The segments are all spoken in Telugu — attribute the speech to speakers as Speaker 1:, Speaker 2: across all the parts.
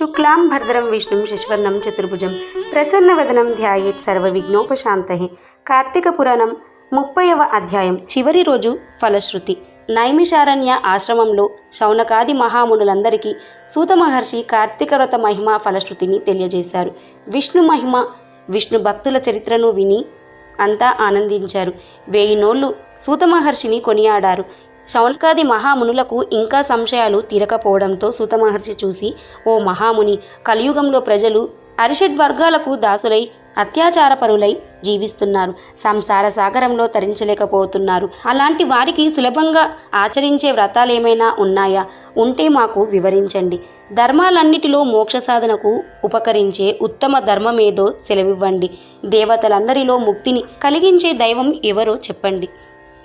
Speaker 1: శుక్లాం భద్రం విష్ణుం శశివర్ణం చతుర్భుజం ప్రసన్నవదనం ధ్యాయేత్ సర్వ విఘ్నోపశాంతహి కార్తీక పురాణం ముప్పైవ అధ్యాయం చివరి రోజు ఫలశ్రుతి నైమిషారణ్య ఆశ్రమంలో శౌనకాది మహామునులందరికీ సూత మహర్షి కార్తీక వ్రత మహిమ ఫలశ్రుతిని తెలియజేశారు. విష్ణు మహిమ విష్ణు భక్తుల చరిత్రను విని అంతా ఆనందించారు. వేయి నోళ్ళు సూత మహర్షిని కొనియాడారు. శౌనకాది మహామునులకు ఇంకా సంశయాలు తీరకపోవడంతో సుతమహర్షి చూసి ఓ మహాముని కలియుగంలో ప్రజలు అరిషడ్ వర్గాలకు దాసులై అత్యాచారపరులై జీవిస్తున్నారు. సంసార సాగరంలో తరించలేకపోతున్నారు. అలాంటి వారికి సులభంగా ఆచరించే వ్రతాలేమైనా ఉన్నాయా? ఉంటే మాకు వివరించండి. ధర్మాలన్నిటిలో మోక్ష సాధనకు ఉపకరించే ఉత్తమ ధర్మమేదో సెలవివ్వండి. దేవతలందరిలో ముక్తిని కలిగించే దైవం ఎవరో చెప్పండి.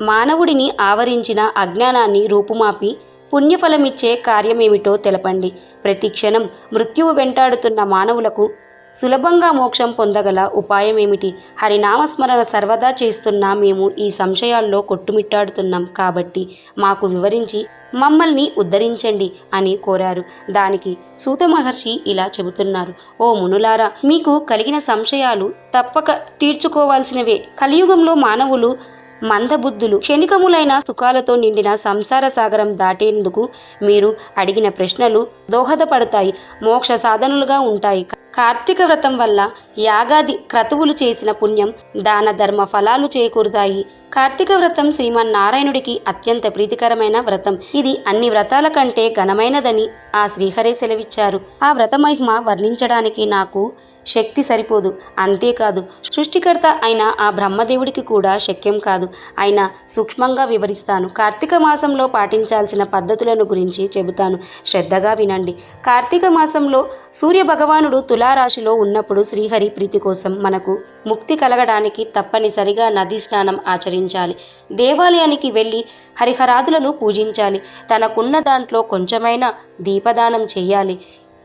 Speaker 1: మానవుడిని ఆవరించిన అజ్ఞానాన్ని రూపుమాపి పుణ్యఫలమిచ్చే కార్యమేమిటో తెలపండి. ప్రతి క్షణం మృత్యువు వెంటాడుతున్న మానవులకు సులభంగా మోక్షం పొందగల ఉపాయమేమిటి? హరినామస్మరణ సర్వదా చేస్తున్న మేము ఈ సంశయాల్లో కొట్టుమిట్టాడుతున్నాం కాబట్టి మాకు వివరించి మమ్మల్ని ఉద్ధరించండి అని కోరారు. దానికి సూత మహర్షి ఇలా చెబుతున్నారు. ఓ మునులారా మీకు కలిగిన సంశయాలు తప్పక తీర్చుకోవాల్సినవే. కలియుగంలో మానవులు మందబుద్ధులు. క్షణికములైన సుఖాలతో నిండిన సంసార సాగరం దాటేందుకు మీరు అడిగిన ప్రశ్నలు దోహదపడతాయి. మోక్ష సాధనలుగా ఉంటాయి. కార్తీక వ్రతం వల్ల యాగాది క్రతువులు చేసిన పుణ్యం దాన ధర్మ ఫలాలు చేకూరుతాయి. కార్తీక వ్రతం శ్రీమన్నారాయణుడికి అత్యంత ప్రీతికరమైన వ్రతం. ఇది అన్ని వ్రతాల కంటే ఘనమైనదని ఆ శ్రీహరే సెలవిచ్చారు. ఆ వ్రత మహిమ వర్ణించడానికి నాకు శక్తి సరిపోదు. అంతేకాదు సృష్టికర్త అయిన ఆ బ్రహ్మదేవుడికి కూడా శక్యం కాదు. అయినా సూక్ష్మంగా వివరిస్తాను. కార్తీక మాసంలో పాటించాల్సిన పద్ధతులను గురించి చెబుతాను. శ్రద్ధగా వినండి. కార్తీక మాసంలో సూర్య భగవానుడు తులారాశిలో ఉన్నప్పుడు శ్రీహరి ప్రీతి కోసం మనకు ముక్తి కలగడానికి తప్పనిసరిగా నదీ స్నానం ఆచరించాలి. దేవాలయానికి వెళ్ళి హరిహరాదులను పూజించాలి. తనకున్న దాంట్లో కొంచెమైనా దీపదానం చేయాలి.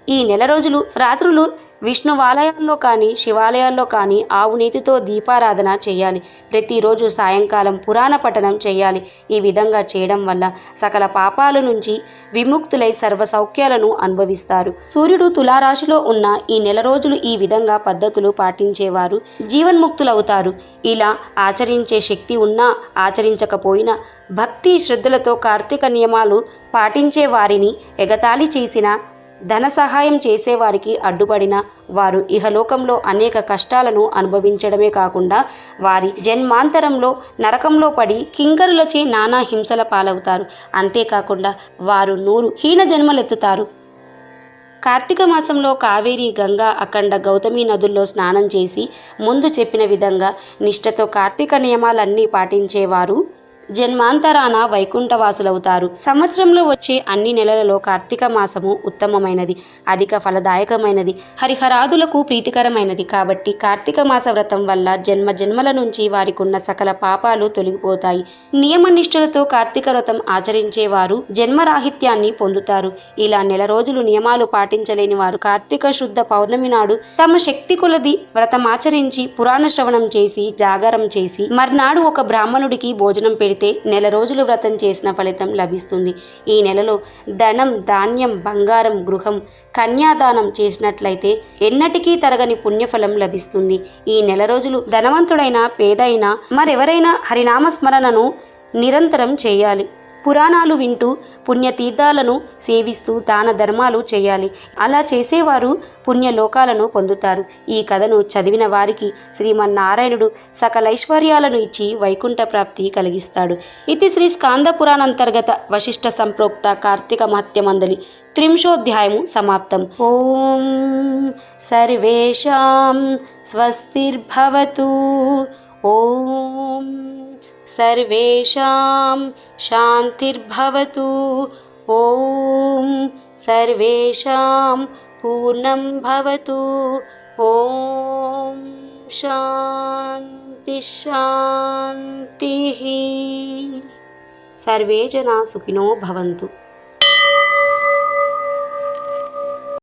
Speaker 1: ఈ నెల రోజులు రాత్రులు విష్ణువాలయాల్లో కానీ శివాలయాల్లో కానీ ఆవు నీతితో దీపారాధన చేయాలి. ప్రతిరోజు సాయంకాలం పురాణ పఠనం చేయాలి. ఈ విధంగా చేయడం వల్ల సకల పాపాల నుంచి విముక్తులై సర్వ సౌఖ్యాలను అనుభవిస్తారు. సూర్యుడు తులారాశిలో ఉన్న ఈ నెల రోజులు ఈ విధంగా పద్ధతులు పాటించేవారు జీవన్ముక్తులవుతారు. ఇలా ఆచరించే శక్తి ఉన్నా ఆచరించకపోయినా భక్తి శ్రద్ధలతో కార్తీక నియమాలు పాటించే వారిని ఎగతాళి చేసిన ధన సహాయం చేసేవారికి అడ్డుపడిన వారు ఇహలోకంలో అనేక కష్టాలను అనుభవించడమే కాకుండా వారి జన్మాంతరంలో నరకంలో పడి కింకరులచే నానా హింసల పాలవుతారు. అంతేకాకుండా వారు నూరు హీన జన్మలెత్తుతారు. కార్తీక మాసంలో కావేరి గంగా అఖండ గౌతమి నదుల్లో స్నానం చేసి ముందు చెప్పిన విధంగా నిష్ఠతో కార్తీక నియమాలన్నీ పాటించేవారు జన్మాంతరాన వైకుంఠవాసులవుతారు. సంవత్సరంలో వచ్చే అన్ని నెలలలో కార్తీక మాసము ఉత్తమమైనది అధిక ఫలదాయకమైనది హరిహరాదులకు ప్రీతికరమైనది. కాబట్టి కార్తీక మాస వ్రతం వల్ల జన్మ జన్మల నుంచి వారికున్న సకల పాపాలు తొలగిపోతాయి. నియమనిష్ఠులతో కార్తీక వ్రతం ఆచరించేవారు జన్మరాహిత్యాన్ని పొందుతారు. ఇలా నెల రోజులు నియమాలు పాటించలేని వారు కార్తీక శుద్ధ పౌర్ణమి నాడు తమ శక్తి కొలది వ్రతం ఆచరించి పురాణ శ్రవణం చేసి జాగరం చేసి మర్నాడు ఒక బ్రాహ్మణుడికి భోజనం పెడితే నెల రోజులు వ్రతం చేసిన ఫలితం లభిస్తుంది. ఈ నెలలో ధనం ధాన్యం బంగారం గృహం కన్యాదానం చేసినట్లయితే ఎన్నటికీ తరగని పుణ్యఫలం లభిస్తుంది. ఈ నెల రోజులు ధనవంతుడైన పేదైనా మరెవరైనా హరినామస్మరణను నిరంతరం చేయాలి. పురాణాలు వింటూ పుణ్యతీర్థాలను సేవిస్తూ దాన ధర్మాలు చేయాలి. అలా చేసేవారు పుణ్యలోకాలను పొందుతారు. ఈ కథను చదివిన వారికి శ్రీమన్నారాయణుడు సకల ఐశ్వర్యాలను ఇచ్చి వైకుంఠ ప్రాప్తి కలిగిస్తాడు. ఇది శ్రీ స్కాంద పురాణంతర్గత వశిష్ఠ సంప్రోక్త కార్తీక మహత్యమందలి త్రింశోధ్యాయము సమాప్తం. ఓం సర్వేషాం స్వస్తిర్భవతు. ఓం सर्वेषां शान्तिर्भवतु। ॐ सर्वेषां पूर्णं भवतु। ॐ शान्तिशान्तिः सर्वे जना सुखिनो भवन्तु